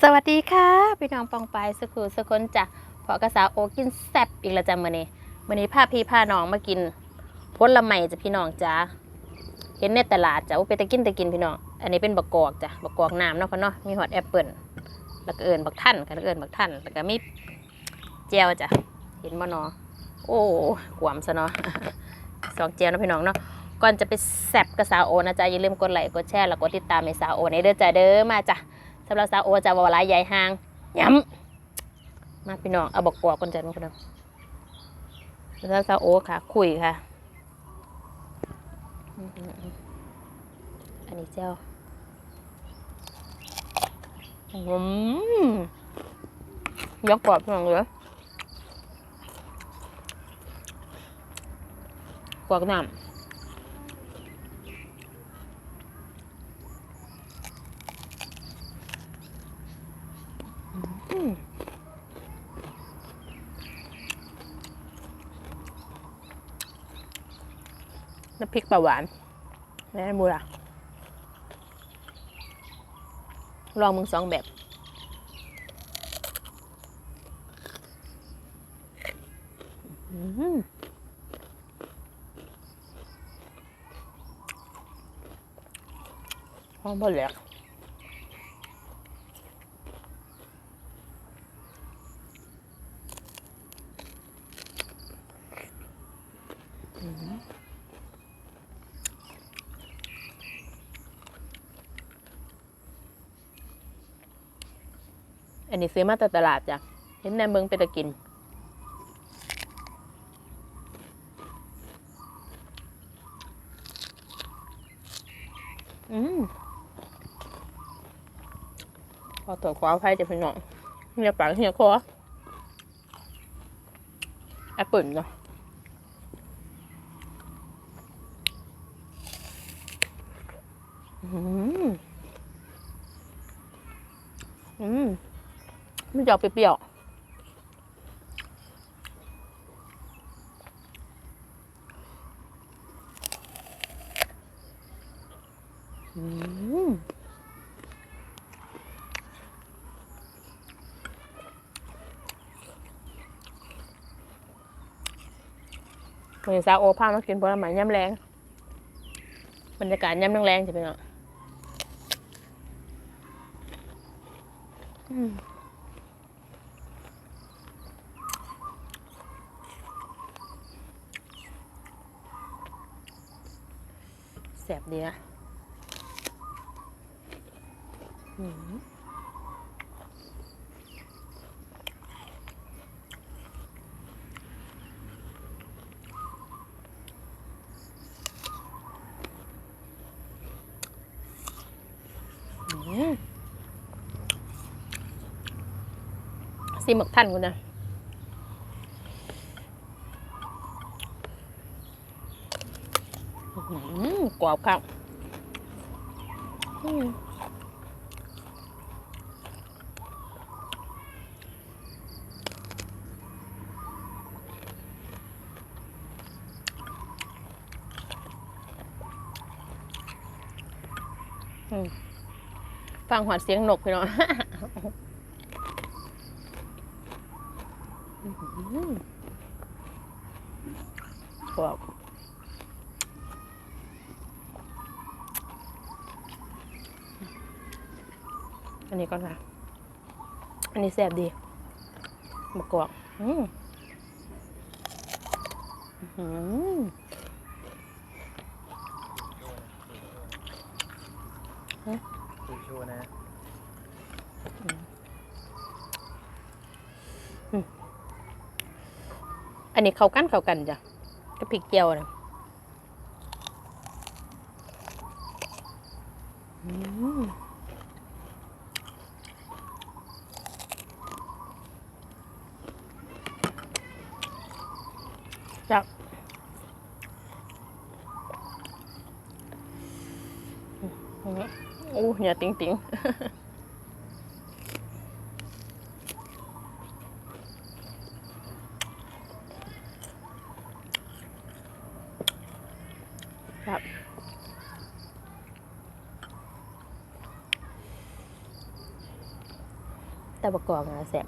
สวัสดีค่ะ พี่น้องปองไปายสกุลสกุลจ้ะพอกระสาวโอกินแซบอีกแล้วจ้ะมื้อนี้มื้อนี้พาพี่พาน้องมากินผลไม้จ้ะพี่น้องจ้ะเห็นในตลาดจ้ะว่าไปตะกินตะกินพี่น้องอันนี้เป็นบักกอกจ้ะบักกอกน้ำเนาะพ่อเนาะมีฮอตแอปเปิลแล้วก็เอิญบักท่านค่ะแล้วก็เอิญบักท่านแล้วก็มีเจียวจ้ะเห็นบ่เนาะโอ้กวมซะเนาะสองเจียวนะพี่น้องเนาะก่อนจะไปแซบกับสาวโอนะจ๊ะอย่าลืมกดไลค์กดแชร์แล้วกดติดตามให้สาวโอในเด้อจ้ะเด้อมาจ้ะ สำหรับสาวโอจะวอลายใหญ่ห่างย้ำมาพี่น้องเอาบอกกวกคนใจมาคนเดียวสำหรับสาวโอค่ะ คุยค่ะ อันนี้เจ้าอืมยกกรอบพี่น้องเลยกวกน้ำ น้ำพริกปลาหวานแม่บูระลองมึงสองแบบอืมหอมหมดเลยอะ อันนี้ซื้อมาจากตลาดจ้ะ เห็นในเมืองไปตะกิน อืมพอตัวขวาไพ่จะเป็นหน่อยเหียปากเหียคอแอปเปิลเนาะอืม อืม ไม่จะออกเปรี้ยวอืมวันนี้ซาโอพามากินผลไม้ย่ำแรงบรรยากาศย่ำแรงๆจะเป็นเนาะ แสบดีนะซีหมึกท่านกูนะอื้อหือ กรอบครับฟังหอดเสียงนกพี่น้องกรอบ อันนี้ก่อนค่ะ อันนี้แซ่บดีมะกอกอืมอื้อหือคุยโชว์นะอันนี้เข้ากันเข้ากันจ้ะกับพริกเจียวนะอืม จับโอ้อย่าติงติงครับแต่ประกอบงานแซ่บ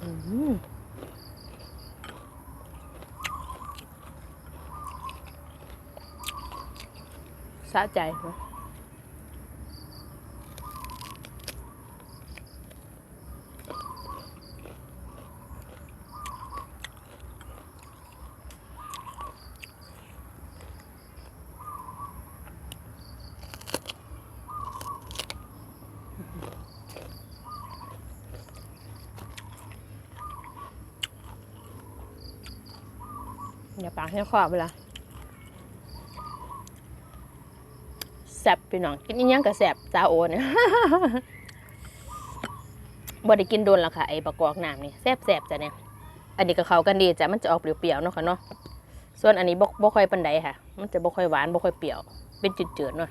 อืม สะใจไหม อย่าปากให้ขวาไปละแซ่บพี่น้องกินอีหยังก็แซ่บจ้าโอเนี่ยบ่ได้กินโดนแล้วค่ะไอ้ประกอบน้ำนี่แซ่บๆจ้ะเนี่ย อันนี้ก็เข้ากันดีจ้ะมันจะออกเปรี้ยวๆเนาะค่ะเนาะ ส่วนอันนี้บ่บ่ค่อยปานใดค่ะ มันจะบ่ค่อยหวานบ่ค่อยเปรี้ยว เป็นจืดๆเนาะ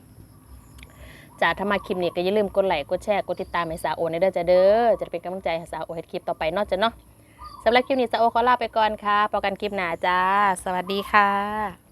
จ้าถ้ามาคลิปนี้ก็อย่าลืมกดไลค์กดแชร์กดติดตามให้สาวโอในเด้อจ้ะเด้อ จะเป็นกำลังใจให้สาวโอเฮ็ดคลิปต่อไปเนาะจ้ะเนาะ สำหรับคลิปนี้จะโอขอลาไปก่อนค่ะพบกันคลิปหน้าจ้า สวัสดีค่ะ